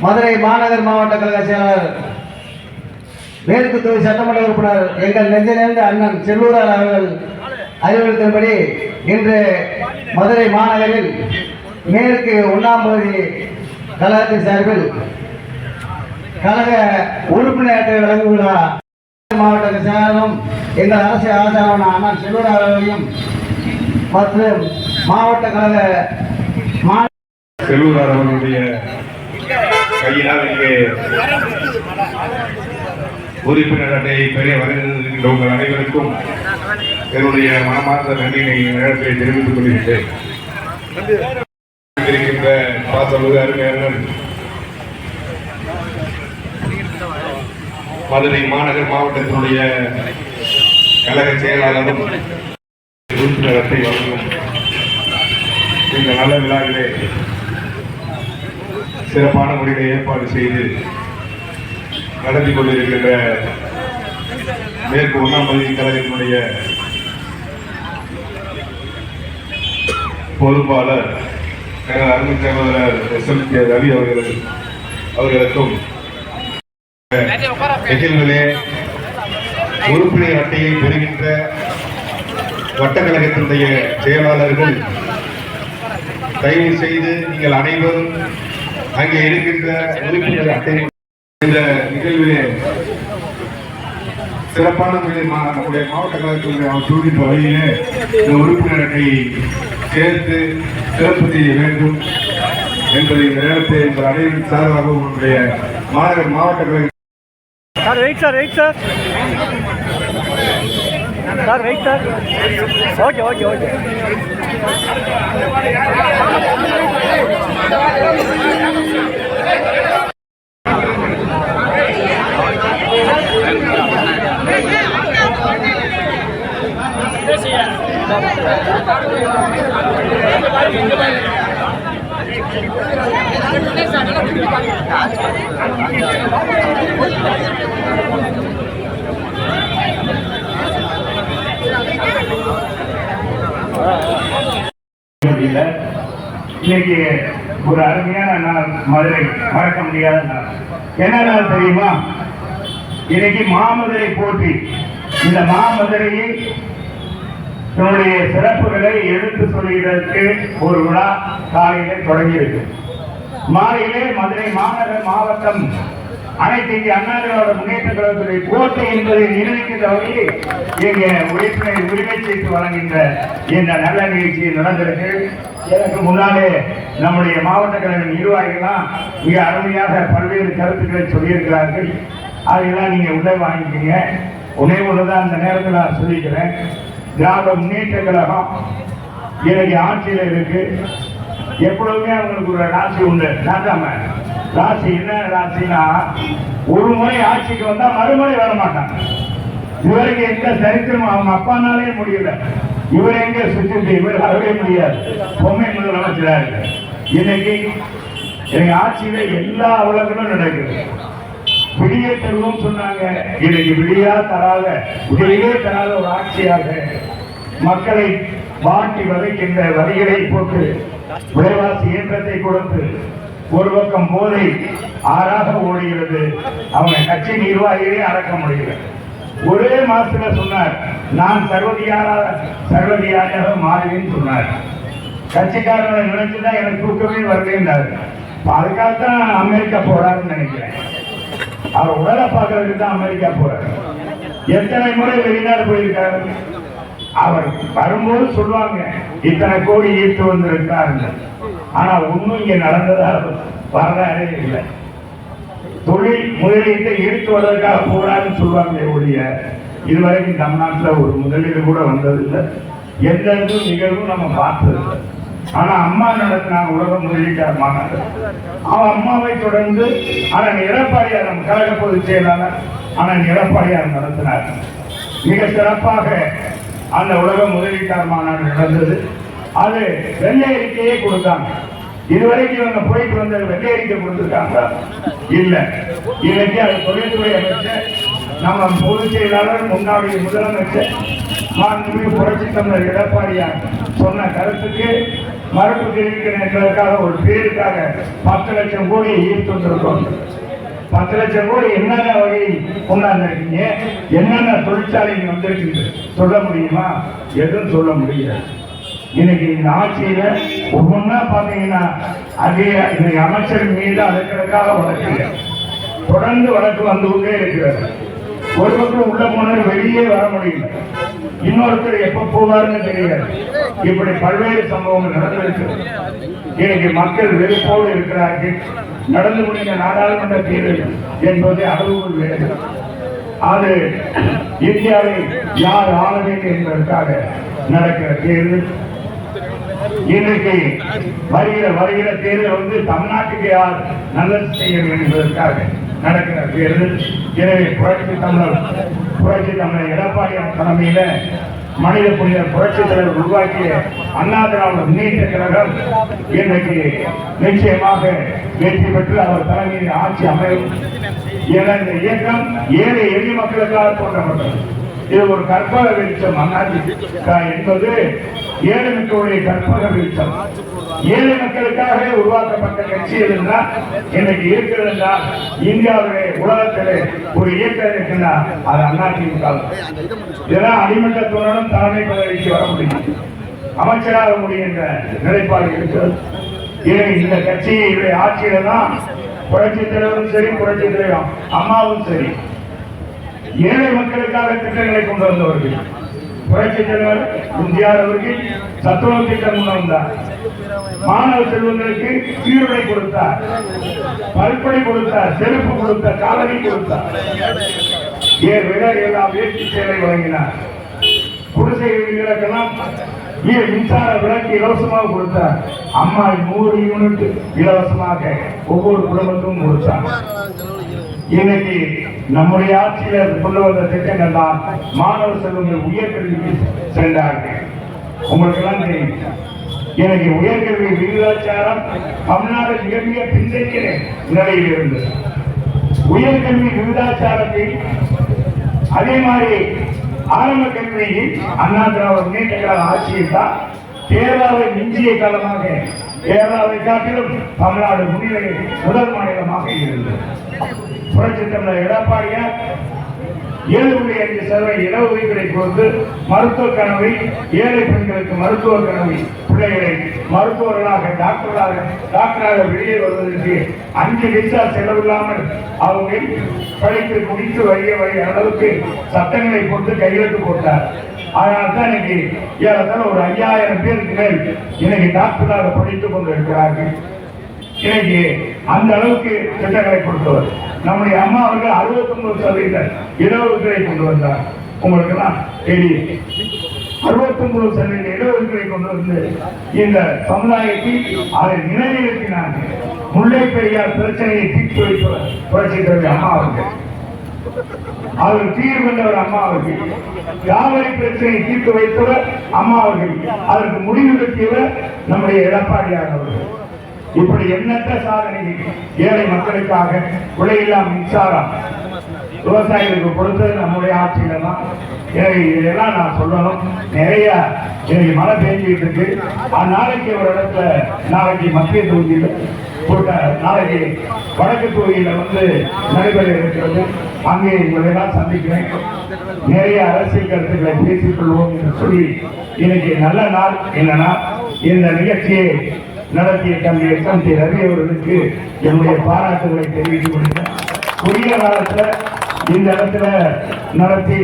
மதுரை மாநகர் மாவட்ட கழக செயலாளர் மேற்கு தொகுதி சட்டமன்ற உறுப்பினர் எங்கள் நெஞ்சிலிருந்து அண்ணன் செல்லூரார் அவர்கள் அறிவுறுத்தின்படி இன்று மதுரை மாநகரில் மேற்கு ஒன்றாம் பகுதி கழகத்தின் சார்பில் கழக உறுப்பினர்களை வழங்கும் விழா மாவட்ட செயலாளரும் எங்கள் அரசு ஆசாரான அண்ணன் செல்லூரார் அவர்களையும் மற்றும் மாவட்ட கழக செல்லூரார் அவர்களுடைய கையினால் இங்கே உறுப்பினர் அட்டையை பெரிய வருகின்ற உங்கள் அனைவருக்கும். என்னுடைய மனமார்ந்த நன்றியினை நேரத்தை தெரிவித்துக் கொள்கிறேன் இருக்கின்ற பாசமிகு அருமையாளர் மதுரை மாநகர் மாவட்டத்தினுடைய கழக செயலாளரும் உறுப்பினர் அட்டை வழங்கும் இந்த நல்ல விழாவிலே சிறப்பான முறையில் ஏற்பாடு செய்து நடத்தி கொண்டிருக்கின்ற மேற்கு ஒன்றாம் பகுதி கழகத்தினுடைய பொறுப்பாளர் எனது அருமை சகோதரர் எஸ் எம் கே ரவி அவர்கள் அவர்களுக்கும் நிகழ்வுகளே உறுப்பினர் அட்டையை பெறுகின்ற வட்டக்கழகத்தினுடைய செயலாளர்கள் தயவு செய்து நீங்கள் அனைவரும் அங்கே இருக்கின்ற உறுப்பினர் அட்டை இந்த நிகழ்விலே சிறப்பான முறையில் நம்முடைய மாவட்ட கழகத்தினுடைய அவர் சொல்கின்ற வழியிலே இந்த உறுப்பினர் அட்டையை சேர்த்து சிறப்பு செய்ய வேண்டும் என்பதை இந்த நேரத்தை உங்கள் அனைவரும் சார்பாக உங்களுடைய மாநகர மாவட்ட கழக sir wait sir wait sir sir wait sir okay okay okay. இன்னைக்கு ஒரு அருமையான நாள் மதுரை மறக்க முடியாத நாள். என்ன நாள் தெரியுமா? இன்னைக்கு மாமதுரை போட்டி. இந்த மாமதுரையை தன்னுடைய சிறப்புகளை எடுத்து சொல்கிறதற்கு ஒரு விழா காலையிலே தொடங்கியிருக்கு. மாலையிலே மதுரை மாநகர் மாவட்டம் அனைத்து இந்திய அண்ணா முன்னேற்ற கழகத்துடைய கோட்டை என்பதை நிரூபிக்கின்ற வகையில் எங்க உழைப்பினை உரிமை செய்து வழங்குகின்ற இந்த நல்ல நிகழ்ச்சி நடந்திருக்கு. எனக்கு முன்னாலே நம்முடைய மாவட்ட கழக நிர்வாகிகள்லாம் மிக அருமையாக பல்வேறு கருத்துக்களை சொல்லியிருக்கிறார்கள். அதையெல்லாம் நீங்க உள்ளே வாங்கிக்கீங்க. உணவு தான் அந்த நேரத்தில் நான் சொல்லிக்கிறேன். திராவிட முன்னேற்ற கழகம் இன்னைக்கு ஆட்சியில் இருக்கு. எப்பொழுதுமே அவங்களுக்கு ஒரு ராசி உண்டு. நாட்டாம ராசி என்ன ராசினா ஒரு முறை ஆட்சிக்கு வந்தா மறுமுறை வர மாட்டாங்க. இவருக்கு எந்த சரித்திரமும் அவங்க அப்பானாலே முடியல. இவர் எங்க சுற்றி இவர் வரவே முடியாது. பொம்மை முதலமைச்சராக இருக்கு. இன்னைக்கு எங்க ஆட்சியில எல்லா உலகங்களும் நடக்குது. விடிய தருவோம் சொன்னாங்க. இன்னைக்கு விடியா தராத விடியே தராத ஒரு ஆட்சியாக மக்களை வாட்டி வதைக்கின்ற வரிகளை போட்டு விலைவாசி இயந்திரத்தை கொடுத்து ஒரு பக்கம் போதை ஆறாக ஓடுகிறது. அவங்க கட்சி நிர்வாகிகளே அடக்க முடியல. ஒரே மாசத்துல சொன்னார் நான் சர்வதியாரா சர்வதியாராக மாறுவேன்னு சொன்னார். கட்சிக்காரங்களை நினைச்சுதான் எனக்கு தூக்கமே வரலேன்னாரு. இப்ப அதுக்காகத்தான் அமெரிக்கா போறாருன்னு நினைக்கிறேன். அவர் உடலை பார்க்கறதுக்கு தான் அமெரிக்கா போறாரு. எத்தனை முறை வெளிநாடு போயிருக்காரு? அவர் வரும்போது சொல்லுவாங்க இத்தனை கோடி ஈர்த்து வந்திருக்காருன்னு ஆனா ஒண்ணும் இங்க நடந்ததா வரலாறே இல்லை. தொழில் முதலீட்டை ஈர்த்து வருவதற்காக போறாருன்னு சொல்லுவாங்க ஒழிய இதுவரைக்கும் தமிழ்நாட்டுல ஒரு முதலீடு கூட வந்ததில்லை. எந்த நிகழ்வும் நம்ம பார்த்ததில்லை. ஆனா அம்மா நடத்தினாங்க? உலக முதலீட்டார் மாநாடு. அவன் அம்மாவை தொடர்ந்து அண்ணன் எடப்பாடியார் நம்ம கழக பொதுச் செயலாளர் அண்ணன் எடப்பாடியார் நடத்தினார். மிக சிறப்பாக அந்த உலக முதலீட்டார் மாநாடு நடந்தது. அது வெள்ளை அறிக்கையே கொடுத்தாங்க. இதுவரைக்கும் இவங்க போயிட்டு வந்த வெள்ளை அறிக்கை கொடுத்துருக்காங்க. இல்ல. இன்னைக்கு அது தொழில்துறை அமைச்சர் நம்ம பொதுச் செயலாளர் முன்னாடி முதலமைச்சர் மாண்புமிகு புரட்சி தமிழர் எடப்பாடியார் சொன்ன கருத்துக்கு மரபு தெரிவிக்கிறேன் ஒரு பேருக்காக பத்து லட்சம் கோடியை ஈர்த்து வந்திருக்கோம் பத்து லட்சம் கோடி என்னென்ன வகையில் கொண்டாந்துருக்கீங்க? என்னென்ன தொழிற்சாலை இங்க சொல்ல முடியுமா? எதுவும் சொல்ல முடியாது. இன்னைக்கு இந்த ஆட்சியில ஒவ்வொன்றா பாத்தீங்கன்னா அதே இன்னைக்கு அமைச்சர் மீது அதற்காக வழக்கு. தொடர்ந்து வழக்கு வந்து கொண்டே இருக்கிறது. ஒரு பக்கம் உள்ள போனர் வெளியே வர முடியல. இன்னொருத்தர் எப்ப போவாருன்னு தெரியாது இப்படி பல்வேறு சம்பவங்கள் நடந்திருக்கு இன்னைக்கு மக்கள் வெறுப்போடு இருக்கிறார்கள். நடந்து முடிந்த நாடாளுமன்ற தேர்தல் என்பது அளவுகள் வேறு. அது இந்தியாவை யார் ஆள வேண்டும் என்பதற்காக நடக்கிற தேர்தல். இன்றைக்கு வருகிற வருகிற தேர்தல் வந்து தமிழ்நாட்டுக்கு யார் நல்லது செய்ய வேண்டும் என்பதற்காக நடக்கிறது. எனவே புரட்சி தமிழர் புரட்சி தமிழர் எடப்பாடி தலைமையில மனித புனித புரட்சி தலைவர் உருவாக்கிய அண்ணா திராவிட முன்னேற்ற கழகம் இன்றைக்கு நிச்சயமாக வெற்றி பெற்று அவர் தலைமையில் ஆட்சி அமையும். என இந்த இயக்கம் ஏழை எளிய மக்களுக்காக தோன்றப்பட்டது இது ஒரு கற்பக வெளிச்சம் அண்ணாதி என்பது ஏழை மக்களுடைய கற்பக வெளிச்சம். ஏழை மக்களுக்காக உருவாக்கப்பட்ட கட்சி எதுனா இன்னைக்கு இருக்கிறது என்றால் இந்தியாவிலே உலகத்திலே ஒரு இயக்கம் இருக்குன்னா அது அதிமுக இதெல்லாம் அடிமட்டத்துடன் தலைமை பதவிக்கு வர முடியும். அமைச்சராக முடிகின்ற நிலைப்பாடு இருக்கிறது. இதை இந்த கட்சியுடைய ஆட்சியில தான் புரட்சி தலைவரும் சரி புரட்சி தலைவர் அம்மாவும் சரி. ஏழை மக்களுக்காக திட்டங்களை கொண்டு வந்தவர்கள். புரட்சி தலைவர் எம்ஜிஆர் அவர்கள் சத்துவ திட்டம் கொண்டு வந்தார். மாணவ செல்வங்களுக்கு சீருடை கொடுத்தார். பல்படி கொடுத்தார். செருப்பு கொடுத்தார். காலனி கொடுத்தார். ஏன் விட எல்லாம் வேட்டி சேவை வழங்கினார். குடிசை வீடுகளுக்கெல்லாம் ஏன் மின்சார விளக்கு இலவசமாக கொடுத்தார். அம்மா நூறு யூனிட் இலவசமாக ஒவ்வொரு குடும்பத்துக்கும் கொடுத்தார். இன்னைக்கு நம்முடைய ஆட்சியில கொண்டு வந்த திட்டங்கள் தான் மாணவ செல்வங்கள் உயர்கல்விக்கு சென்றார்கள் உங்களுக்கு எல்லாம் தெரியும். எனக்கு உயர்கல்வி விகிதாச்சாரம் தமிழ்நாடு மிக மிக பின்தங்கிய நிலையில் இருந்தது. உயர்கல்வி விகிதாச்சாரத்தில் அதே மாதிரி ஆரம்ப கல்வியில் அண்ணா திராவிட முன்னேற்ற கால ஆட்சியில் தான் கேரளாவை மிஞ்சிய காலமாக கேரளாவை காட்டிலும் தமிழ்நாடு முன்னிலை முதல் மாநிலமாக இருந்தது புரட்சி தமிழர் எடப்பாடியார் ஏழு புள்ளி அஞ்சு சதவீத இடஒதுக்கீடை கொடுத்து மருத்துவ கனவை ஏழை பெண்களுக்கு மருத்துவ கனவை பிள்ளைகளை மருத்துவர்களாக டாக்டர்களாக டாக்டராக வெளியே வருவதற்கு அஞ்சு பைசா செலவில்லாமல் அவங்க படித்து முடித்து வரிய வரிய அளவுக்கு சட்டங்களை போட்டு கையெழுத்து போட்டார். அதனால தான் இன்னைக்கு ஏறத்தாழ ஒரு ஐயாயிரம் பேருக்கு மேல் இன்னைக்கு டாக்டராக படித்துக் கொண்டிருக்கிறார்கள். இன்னைக்கு அந்த அளவுக்கு திட்டங்களை கொடுத்தவர் நம்முடைய அம்மா அவர்கள் அறுபத்தி ஒன்பது சதவீத இடஒதுக்கீடை கொண்டு வந்தார். உங்களுக்கு எல்லாம் தெரியும். அறுபத்தி ஒன்பது சதவீத இடஒதுக்கீடை கொண்டு வந்து இந்த சமுதாயத்தில் அதை நிலைநிறுத்தினாங்க. முல்லை பெரியார் பிரச்சனையை தீர்த்து வைத்து புரட்சி தலைவர் அம்மா அவர்கள். அவர் தீர்வு கொண்டவர் அம்மா அவர்கள். காவிரி பிரச்சனையை தீர்த்து வைத்தவர் அம்மா அவர்கள். அதற்கு முடிவு கட்டியவர் நம்முடைய எடப்பாடியார் அவர்கள். இப்படி எண்ணற்ற சாதனைகள் ஏழை மக்களுக்காக விலையில்லா மின்சாரம். விவசாயிகளுக்கு கொடுத்தது நம்முடைய ஆட்சியில தான் இதெல்லாம் நான் சொல்லணும். நிறைய இன்னைக்கு மழை பெஞ்சிட்டு இருக்கு. நாளைக்கு ஒரு இடத்துல நாளைக்கு மத்திய தொகுதியில் போட்ட நாளைக்கு வடக்கு தொகுதியில வந்து நடைபெற இருக்கிறது. அங்கே உங்களை சந்திக்கிறேன். நிறைய அரசியல் கருத்துக்களை பேசிக் கொள்வோம் என்று சொல்லி இன்னைக்கு நல்ல நாள். என்னன்னா இந்த நிகழ்ச்சியை நடத்திய தம்பி எஸ்எம் ரவி அவர்களுக்கு என்னுடைய பாராட்டுகளை தெரிவித்துக் கொள்கிறேன். குறுகிய காலத்தில் இந்த இடத்துல நடத்தி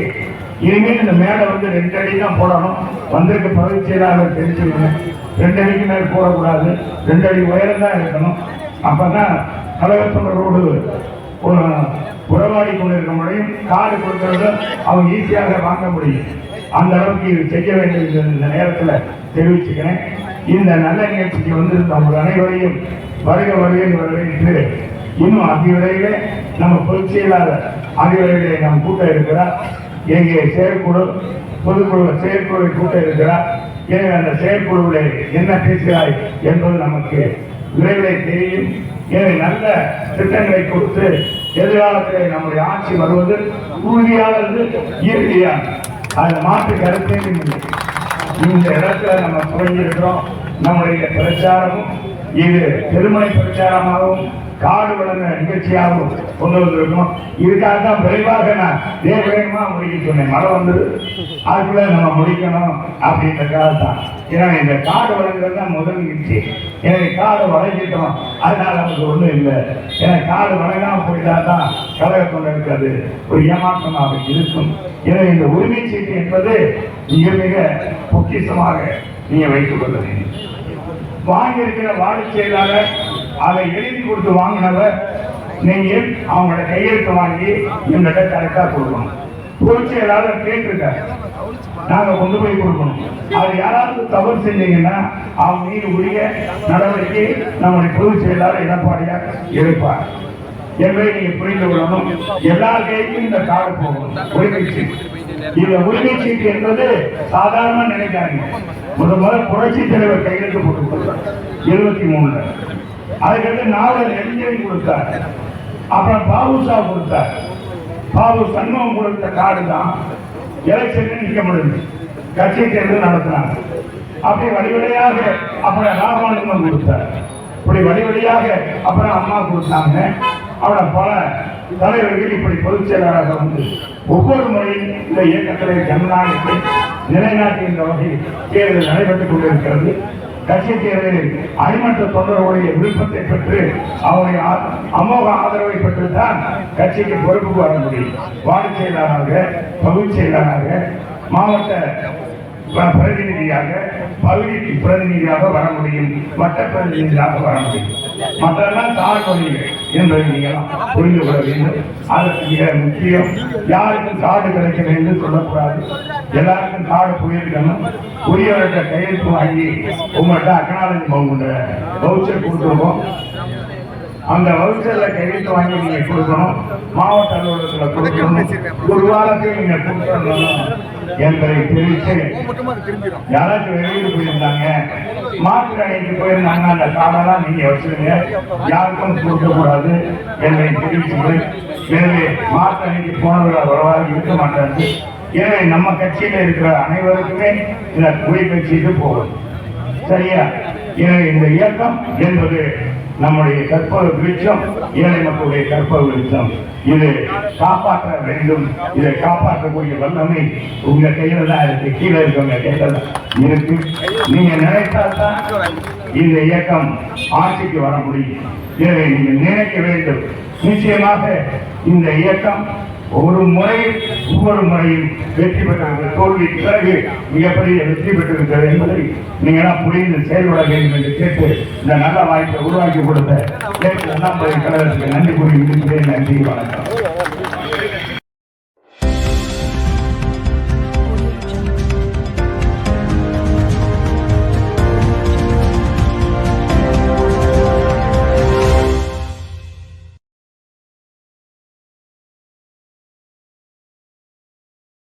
இனிமேல் இந்த மேடை வந்து ரெண்டு அடி தான் போடணும். வந்திருக்க பதவி செயலாளர் தெரிஞ்சுக்கணும். ரெண்டு அடிக்கு மேல் போடக்கூடாது. ரெண்டு அடி உயரம் தான் இருக்கணும். அப்போ தான் கலகத்தோடு ஒரு உறவாடி கொண்டிருக்க முடியும். காடு கொடுக்கறத அவங்க ஈஸியாக வாங்க முடியும். அந்த அளவுக்கு இது செய்ய வேண்டியது இந்த நேரத்தில் தெரிவிச்சுக்கிறேன். இந்த நல்ல நிகழ்ச்சிக்கு வந்து உங்கள் அனைவரையும் வருக வருகை வரவேற்று இன்னும் அதிவிரைவிலே நம்ம பொதுச் செயலாளர் அதிவிரையிலே நம் கூட்ட இருக்கிறார். எங்கே செயற்குழு பொதுக்குழு செயற்குழுவை கூட்டம் இருக்கிறார். எனவே அந்த செயற்குழுவில் என்ன பேசுகிறாய் என்பது நமக்கு விரைவிலே தெரியும். எனவே நல்ல திட்டங்களை கொடுத்து எதிர்காலத்தில் நம்முடைய ஆட்சி வருவது உறுதியானது இயற்கையான அதில் மாற்று கருத்தே இந்த இடத்துல நம்ம துவங்கி நம்முடைய பிரச்சாரமும் இது திருமண பிரச்சாரமாகவும் காடு வளர்ந்த நிகழ்ச்சியாகவும் கொண்டு வந்திருக்கோம் இதுக்காக தான் விரைவாக நான் வேக வேகமா முடிக்க சொன்னேன். மழை வந்தது. அதுக்குள்ள நம்ம முடிக்கணும் அப்படின்றதுக்காக தான். ஏன்னா இந்த காடு வளர்கிறது தான் முதல் நிகழ்ச்சி. எனக்கு காடு வளைஞ்சிட்டோம் அதனால நமக்கு ஒன்றும் இல்லை. ஏன்னா காடு வளையாம போயிட்டா தான் கலக கொண்டு ஒரு ஏமாற்றமாக இருக்கும். எனவே இந்த உரிமை சீட்டு என்பது மிக மிக பொக்கிசமாக நீங்க வைத்துக் கொள்ள வேண்டும். வாங்கியிருக்கிற வாடிக்கையாளர் அதை எழுதி கொடுத்து வாங்கினவர் நீங்கள் அவங்களோட கையெழுத்து வாங்கி எங்கள்கிட்ட கரெக்டாக கொடுக்கணும். பொதுச் ஏதாவது கேட்டுருக்க நாங்க கொண்டு போய் கொடுக்கணும். அது யாராவது தவறு செஞ்சீங்கன்னா அவங்க மீது உரிய நடவடிக்கை நம்முடைய பொதுச் செயலாளர் எடப்பாடியார் எடுப்பார். என்பதை நீங்க புரிந்து கொள்ளணும். எல்லா கைக்கும் இந்த காடு போகும். உரிமை சீட்டு. இந்த உரிமை சீட்டு என்பது சாதாரண நினைக்காங்க முதல் முதல் புரட்சி தலைவர் கையெழுத்து போட்டு கொடுத்தார் இருபத்தி மூணுல. அதுக்கடுத்து நாவலர் நெடுஞ்செழி கொடுத்தார். அப்புறம் பாபுசா கொடுத்தார். பாபு சண்முகம் கொடுத்த காடு தான். எலெக்ஷன் நிற்க முடியுது. கட்சி தேர்தல் நடத்தினாங்க அப்படி வழிவழியாக அப்புறம் ராமானுஜம் கொடுத்தார். இப்படி வழிவழியாக அப்புறம் அம்மா கொடுத்தாங்க. அப்புறம் பல தலைவர்கள் இப்படி பொதுச் செயலாளராக வந்து ஒவ்வொரு முறையும் இந்த இயக்கத்திலே ஜனநாயகத்தை நிலைநாட்டுகின்ற வகையில் தேர்தல் நடைபெற்றுக் கொண்டிருக்கிறது. கட்சி தேர்தலில் அடிமட்ட தொண்டர்களுடைய விருப்பத்தை பெற்று அவருடைய அமோக ஆதரவை பெற்று தான் கட்சிக்கு பொறுப்புக்கு வர முடியும். வார்டு செயலாளராக பகுதி செயலாளராக மாவட்ட பிரதிநிதியாக பகுதிக்கு பிரதிநிதியாக வர முடியும். வட்ட பிரதிநிதியாக வர முடியும். மற்றெல்லாம் தாழ்வழிகள் என்பதை நீங்கள் புரிந்து கொள்ள வேண்டும். அதற்கு மிக முக்கியம் யாருக்கும் காடு கிடைக்க வேண்டும் சொல்லக்கூடாது. எல்லாருக்கும் காடு போயிருக்கணும் உரியவர்கிட்ட கையெழுத்து வாங்கி உங்கள்கிட்ட அக்னாலஜி உங்கள்கிட்ட வவுச்சர் கொடுத்துருவோம் அந்த வவுச்சர்ல கையெழுத்து வாங்கி நீங்க கொடுக்கணும். மாவட்ட அலுவலகத்துல கொடுக்கணும். ஒரு வாரத்தில் நீங்க கொடுக்கணும் என்பதை தெரிவித்து யாராச்சும் வெளியூர் போயிருந்தாங்க மாற்று அணைக்கு போயிருந்தாங்க அந்த காலெல்லாம் நீங்க வச்சிருங்க. யாருக்கும் கொடுக்க கூடாது என்பதை தெரிவித்து எனவே மாற்று அணைக்கு போனவர்கள் வரவாறு இருக்க மாட்டாங்க எனவே நம்ம கட்சியில இருக்கிற அனைவருக்குமே இந்த குடி கட்சிக்கு போகும் சரியா? எனவே இந்த இயக்கம் என்பது நம்முடைய கற்ப விருட்சம் ஏழை மக்களுடைய கற்ப விருட்சம் இது காப்பாற்ற வேண்டும். இதை காப்பாற்றக்கூடிய வல்லமை உங்க கையில தான் இருக்கு. கீழே இருக்கவங்க கையில தான் இருக்கு. நீங்க நினைத்தால் தான் இந்த இயக்கம் ஆட்சிக்கு வர முடியும். இதை நீங்க நினைக்க வேண்டும். நிச்சயமாக இந்த இயக்கம் ஒரு முறை ஒவ்வொரு முறையும் வெற்றி பெற்றிருக்கிறது தோல்விக்கு பிறகு மிகப்பெரிய வெற்றி பெற்றிருக்கிறது என்பதை நீங்களாம் புரிந்து செயல்பட வேண்டும் என்று கேட்டு இந்த நல்ல வாய்ப்பை உருவாக்கி கொடுத்த கேட்டு அண்ணாமலை கழகத்துக்கு நன்றி கூறி விடுக்கிறேன் நன்றி வணக்கம்.